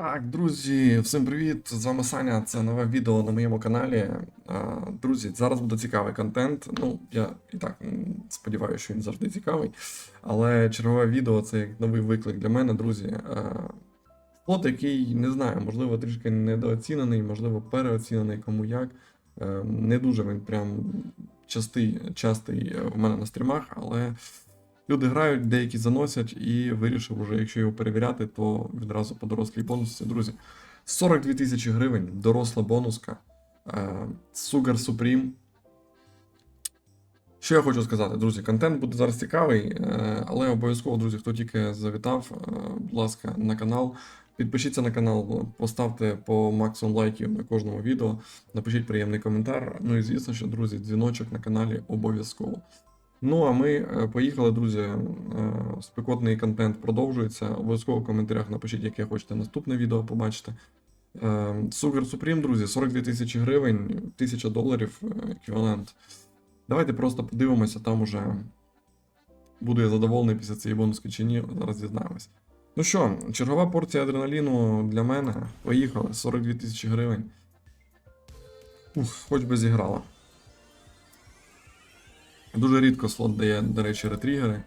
Так, друзі, всім привіт! З вами Саня. Це нове відео на моєму каналі. Друзі, зараз буде цікавий контент. Ну, я і так сподіваюся, що він завжди цікавий. Але чергове відео це як новий виклик для мене, друзі. А, Плот, який не знаю, можливо, трішки недооцінений, можливо, переоцінений кому як. Е, Не дуже він прям частий, частий е, в мене на стрімах, але Люди грають, деякі заносять, і вирішив уже, якщо його перевіряти, то відразу по дорослій бонусі. Друзі, 42 тисячі гривень, доросла бонуска. е, Sugar Supreme. Що я хочу сказати, друзі, контент буде зараз цікавий, е, але обов'язково, друзі, хто тільки завітав, е, будь ласка, на канал. Підпишіться на канал, поставте по максимум лайків на кожному відео, напишіть приємний коментар. Ну і звісно, що, друзі, дзвіночок на каналі обов'язково. Ну, а ми е, поїхали, друзі. Е, Спекотний контент продовжується. Обов'язково в коментарях напишіть, яке хочете наступне відео побачити. Е, Sugar Supreme, друзі, 42 тисячі гривень, 1000 доларів еквівалент. Давайте просто подивимося, там уже буду я задоволений після цієї бонуски чи ні. Зараз дізнаємось. Ну що, чергова порція адреналіну для мене. Поїхали, 42 тисячі гривень. Ух, хоч би зіграла. Дуже рідко слот дає, до речі, ретригери.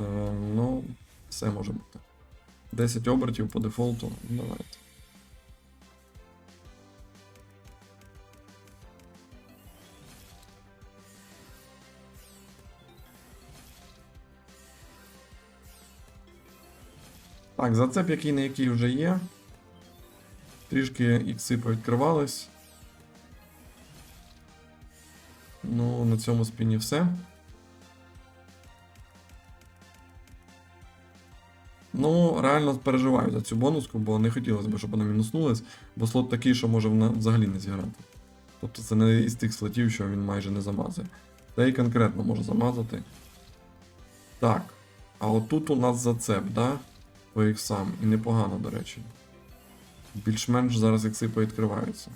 Е, ну, все може бути. 10 обертів по дефолту. Ну, Давайте. Так, зацеп, який на який вже є. Трішки ікси повідкривались. Ну, на цьому спіні все. Ну, реально переживаю за цю бонуску, бо не хотілося б, щоб вона мінуснулась, бо слот такий, що може вона взагалі не зіграти. Тобто це не із тих слотів, що він майже не замазує. Та й конкретно може замазати. Так. А отут у нас зацеп, да? По іксам. І непогано, до речі. Більш-менш зараз ікси повідкриваються.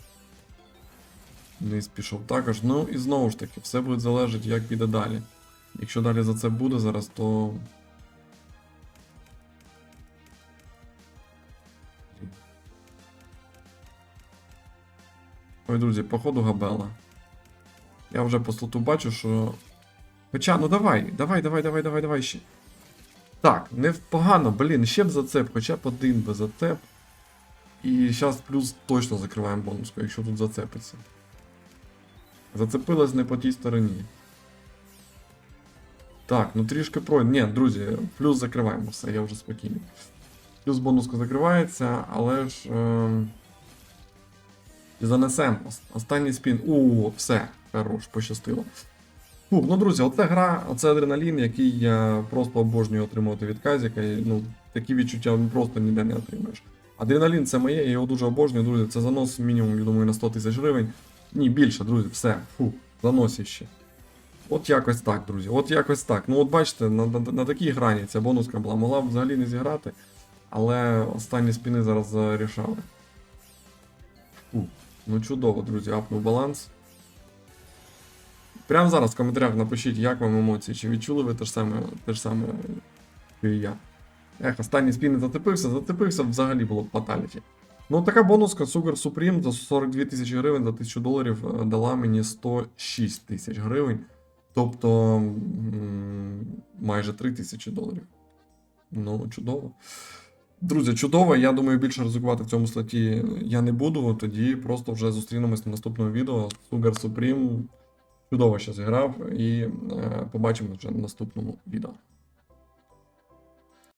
Низ пішов також. Ну і знову ж таки, все буде залежати, як піде далі. Якщо далі за це буде зараз, то. Ой, друзі, походу габела. Я вже по слоту бачу, що. Хоча, ну давай, давай, давай, давай, давай, давай ще. Так, не погано, блін, ще б зацеп, хоча б один би зацеп. І зараз плюс точно закриваємо бонуску, якщо тут зацепиться. Зацепилась не по тій стороні. Так, ну трішки пройде. Ні, друзі, плюс закриваємо все, я вже спокійний. Плюс бонуска закривається, але ж. Е... І занесемо. Останній спін. У, все, хорош, пощастило. Фух, ну друзі, оце гра, оце адреналін, який я просто обожнюю отримувати від Казіка. І, ну, такі відчуття просто ніде не отримаєш. Адреналін це моє, я його дуже обожнюю, друзі. Це занос мінімум, я думаю, на 100 тисяч гривень. Ні, більше, друзі, все. Фу, заносіще. От якось так, друзі. От якось так. Ну, от бачите, на, на, на такій грані ця бонуска була. Могла б взагалі не зіграти, але останні спіни зараз зарішали. Фу. Ну чудово, друзі, апнув баланс. Прямо зараз в коментарях напишіть, як вам емоції, чи відчули ви те ж саме, те ж саме, що і я. Ех, останній спін не зацепився, зацепився взагалі було б фаталіті. Ну, така бонуска Sugar Supreme за 42 тисячі гривень за 1000 доларів е, дала мені 106 тисяч гривень. Тобто майже 3 тисячі доларів. Ну, чудово. Друзі, чудово. Я думаю, більше ризикувати в цьому слоті я не буду. Тоді просто вже зустрінемось на наступному відео. Sugar Supreme чудово ще зіграв і е, побачимо вже на наступному відео.